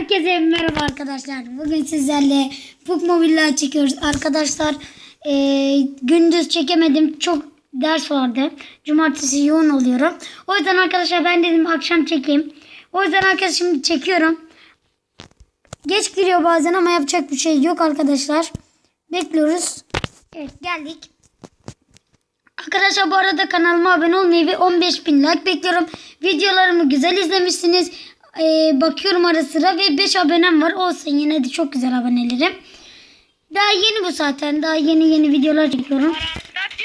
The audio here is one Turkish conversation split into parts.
Herkese merhaba arkadaşlar. Bugün sizlerle Puk Mobile çekiyoruz. Arkadaşlar eee, gündüz çekemedim. Çok ders vardı. Cumartesi yoğun oluyorum. O yüzden arkadaşlar ben dedim akşam çekeyim. O yüzden arkadaşlar şimdi çekiyorum. Geç giriyor bazen ama yapacak bir şey yok arkadaşlar. Bekliyoruz. Evet geldik. Arkadaşlar bu arada kanalıma abone olmayı ve 15 bin like bekliyorum. Videolarımı güzel izlemişsiniz. Ee, bakıyorum ara sıra ve 5 abonem var. Olsun yine de çok güzel abonelerim. Daha yeni bu zaten. Daha yeni yeni videolar çekiyorum.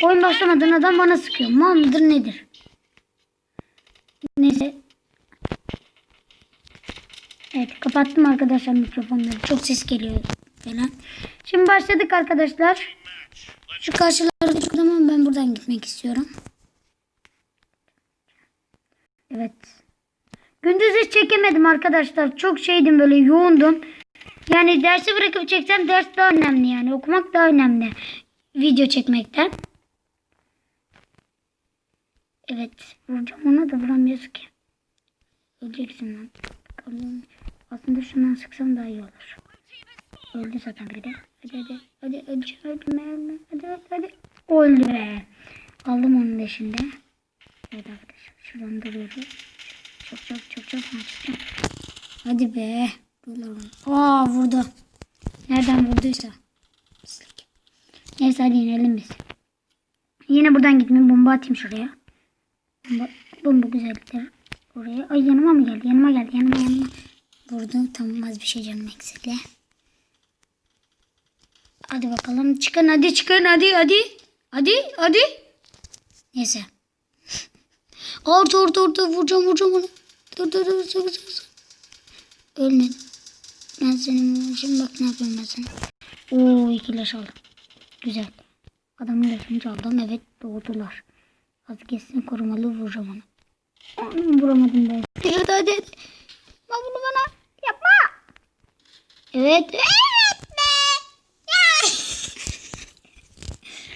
Oyun başlamadan adam bana sıkıyor. Mal nedir? Neyse. Evet kapattım arkadaşlar mikrofonları. Çok ses geliyor falan. Şimdi başladık arkadaşlar. Şu karşılarda çok ama ben buradan gitmek istiyorum. Evet. Gündüz hiç çekemedim arkadaşlar. Çok şeydim böyle yoğundum. Yani dersi bırakıp çeksem ders daha önemli yani. Okumak daha önemli. Video çekmekten. Evet. Vuracağım ona da vuramıyoruz ki. Öleceksin lan. Bakalım. Aslında şundan sıksam daha iyi olur. Öldü zaten biri. Hadi hadi. Hadi hadi. Ölme ölme. Hadi hadi hadi. Öldü be. Aldım onun da şimdi. Evet arkadaşlar. Şuradan duruyordu. Çok çok çok çok. Hadi be. Aa vurdu. Nereden vurduysa. Pislik. Neyse hadi inelim biz. Yine buradan gitmeyeyim. Bomba atayım şuraya. Bomba, bomba güzellikler. Oraya. Ay yanıma mı geldi? Yanıma geldi. Yanıma yanıma. Vurdu. Tamam az bir şey canım eksikle. Hadi bakalım. Çıkın hadi çıkın hadi hadi. Hadi hadi. Neyse. Orta orta orta vuracağım vuracağım onu. Dur dur dur dur dur. Ölmedim. Ben senin vuracağım bak ne yapıyorum ben sana. Oo iki leş aldım. Güzel. Adamın leşini çaldım. Evet doğdular. Az geçsin korumalı vuracağım onu. Onu vuramadım ben. Hadi hadi. Bak bunu bana yapma. Evet. Evet be.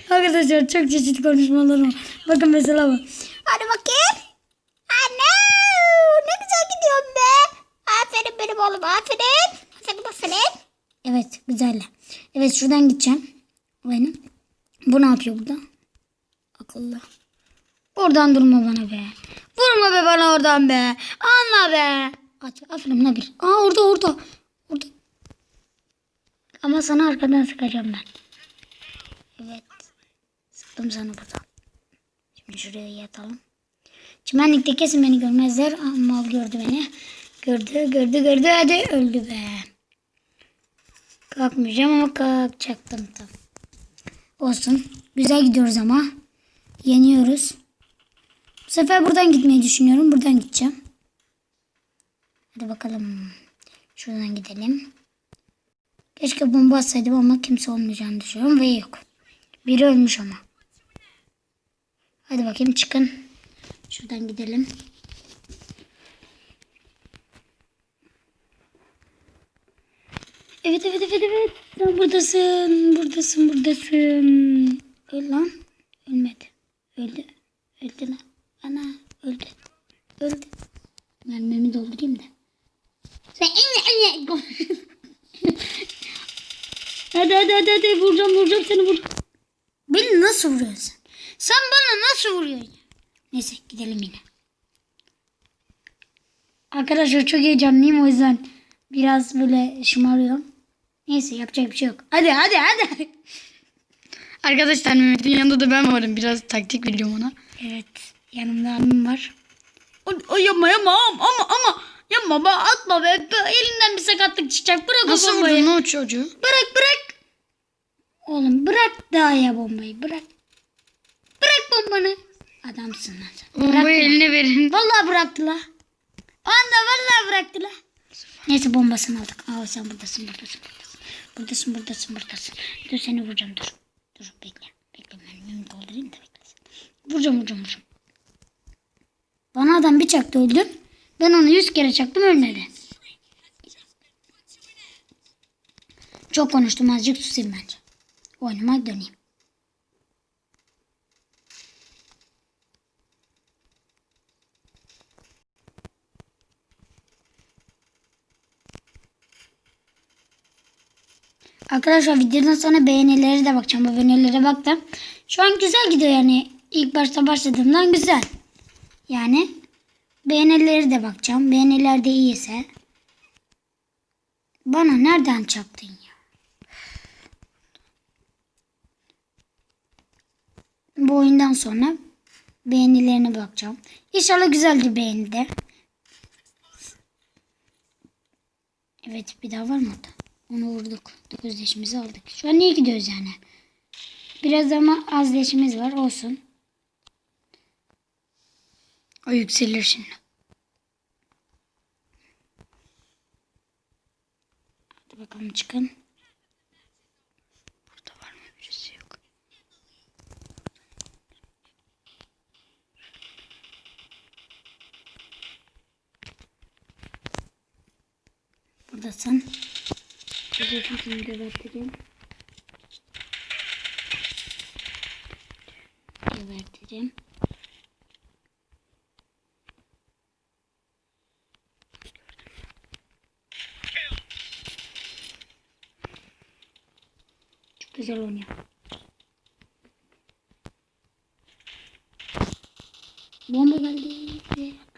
Arkadaşlar çok çeşitli konuşmalarım var. Bakın mesela bu. Hadi bakayım. Anne ne güzel gidiyorsun be. Benim oğlum aferin. Aferin aferin. Evet güzel. Evet şuradan gideceğim. Benim. Bu ne yapıyor burada? Akıllı. Oradan durma bana be. Vurma be bana oradan be. Anla be. At, aferin ne bir. Aa orada orada. Orada. Ama sana arkadan sıkacağım ben. Evet. Sıktım sana buradan. Şimdi şuraya yatalım. Çimenlikte kesin beni görmezler. Aa, mal gördü beni. Gördü gördü gördü hadi öldü be. Kalkmayacağım ama kalkacaktım tam. Olsun. Güzel gidiyoruz ama. Yeniyoruz. Bu sefer buradan gitmeyi düşünüyorum. Buradan gideceğim. Hadi bakalım. Şuradan gidelim. Keşke bomba atsaydım ama kimse olmayacağını düşünüyorum ve yok. Biri ölmüş ama. Hadi bakayım çıkın. Şuradan gidelim. Evet evet evet evet. Sen buradasın. Buradasın buradasın. Öl lan. Ölmedi. Öldü. Öldü lan. Ana öldü. Öldü. Mermimi doldurayım da. Hadi hadi hadi hadi vuracağım vuracağım seni vur. Beni nasıl vuruyorsun? Sen bana nasıl vuruyorsun? Neyse gidelim yine. Arkadaşlar çok heyecanlıyım o yüzden biraz böyle şımarıyorum. Neyse yapacak bir şey yok. Hadi hadi hadi. Arkadaşlar Mehmet'in yanında da ben varım. Biraz taktik veriyorum ona. Evet yanımda abim var. O, o yapma yapma ama ama ama yapma be atma be. Elinden bir sakatlık çıkacak. Bırak Nasıl o bombayı. vurdun o çocuğu? Bırak bırak. Oğlum bırak daha ya bombayı bırak. Bırak bombanı. Adamsın lan sen. Bombayı Bırak. eline verin. Vallahi bıraktı la. Anda vallahi bıraktı la. Neyse bombasını aldık. Aa sen buradasın buradasın buradasın. Buradasın buradasın. Dur seni vuracağım dur. Dur bekle. Bekle ben mümkün doldurayım da beklesin. Vuracağım vuracağım vuracağım. Bana adam bir çaktı öldüm. Ben onu yüz kere çaktım ölmedi. Çok konuştum azıcık susayım bence. Oynamaya döneyim. Arkadaşlar videodan sonra beğenilere de bakacağım. Bu beğenilere baktım. Şu an güzel gidiyor yani. İlk başta başladığımdan güzel. Yani beğenileri de bakacağım. Beğeniler de iyiyse. Bana nereden çaktın ya? Bu oyundan sonra beğenilerine bakacağım. İnşallah güzeldir beğeni de. Evet bir daha var mı? Onu vurduk. 9 leşimizi aldık. Şu an iyi gidiyoruz yani. Biraz ama az leşimiz var olsun. O yükselir şimdi. Hadi bakalım çıkın. Burada var mı birisi yok. Buradasın. Buradasın seni geberteceğim. Geberteceğim. Çok güzel oynuyor. Bomba geldi.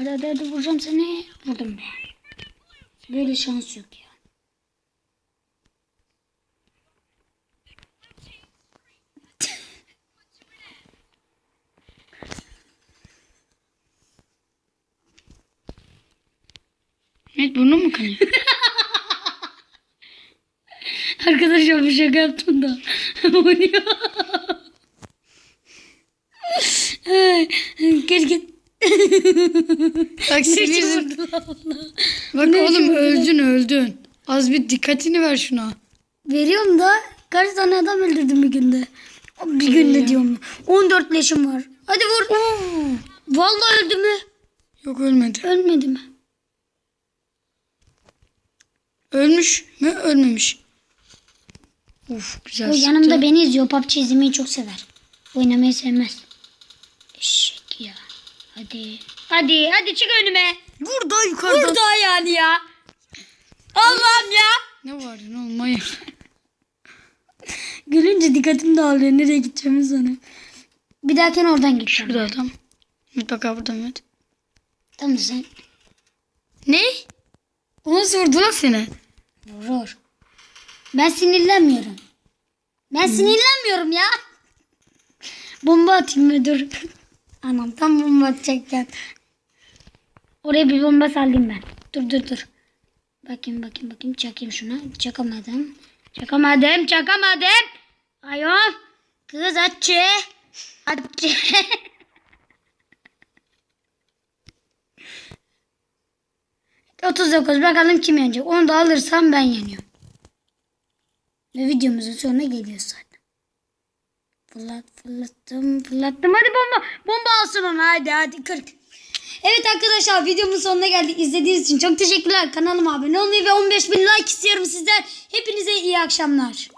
Hadi hadi hadi vuracağım seni. Vurdum be. Böyle şans yok ya. Evet burnum mu kanıyor? Arkadaşlar bir şaka yaptım da. Oynuyor. Keşke Bak sinirsin. Bak oğlum öldün öldün. Az bir dikkatini ver şuna. Veriyorum da kaç tane adam öldürdüm bir günde. Bir günde diyorum. 14 leşim var. Hadi vur. Vallahi öldü mü? Yok ölmedi. Ölmedi mi? Ölmüş mü ölmemiş. Uf güzel O sıktı. yanımda beni izliyor. PUBG izlemeyi çok sever. Oynamayı sevmez. Eşek ya. Hadi. Hadi hadi çık önüme. Burada yukarıda. Burada yani ya. Allah'ım ya. Ne var ne olmayı. Gülünce dikkatim dağılıyor. Nereye gideceğimi sonra. Bir dahakine oradan gideceğim. Şurada adam. Abi burada Ümit. Tamam sen. Ne? O nasıl vurdu lan seni? Vurur. Ben sinirlenmiyorum. Ben sinirlenmiyorum ya. Bomba atayım mı dur. Anam tam bomba atacakken. Oraya bir bomba sallayayım ben. Dur dur dur. Bakayım bakayım bakayım çakayım şuna. Çakamadım. Çakamadım çakamadım. Ayol. Kız açı. Açı. Otuz dokuz bakalım kim yenecek. Onu da alırsam ben yeniyorum. Ve videomuzun sonuna geliyoruz zaten. Fırlat, fırlattım, fırlattım. Hadi bomba, bomba alsın onu. Hadi, hadi 40. Evet arkadaşlar videomun sonuna geldik. İzlediğiniz için çok teşekkürler. Kanalıma abone olmayı ve 15 bin like istiyorum sizden. Hepinize iyi akşamlar.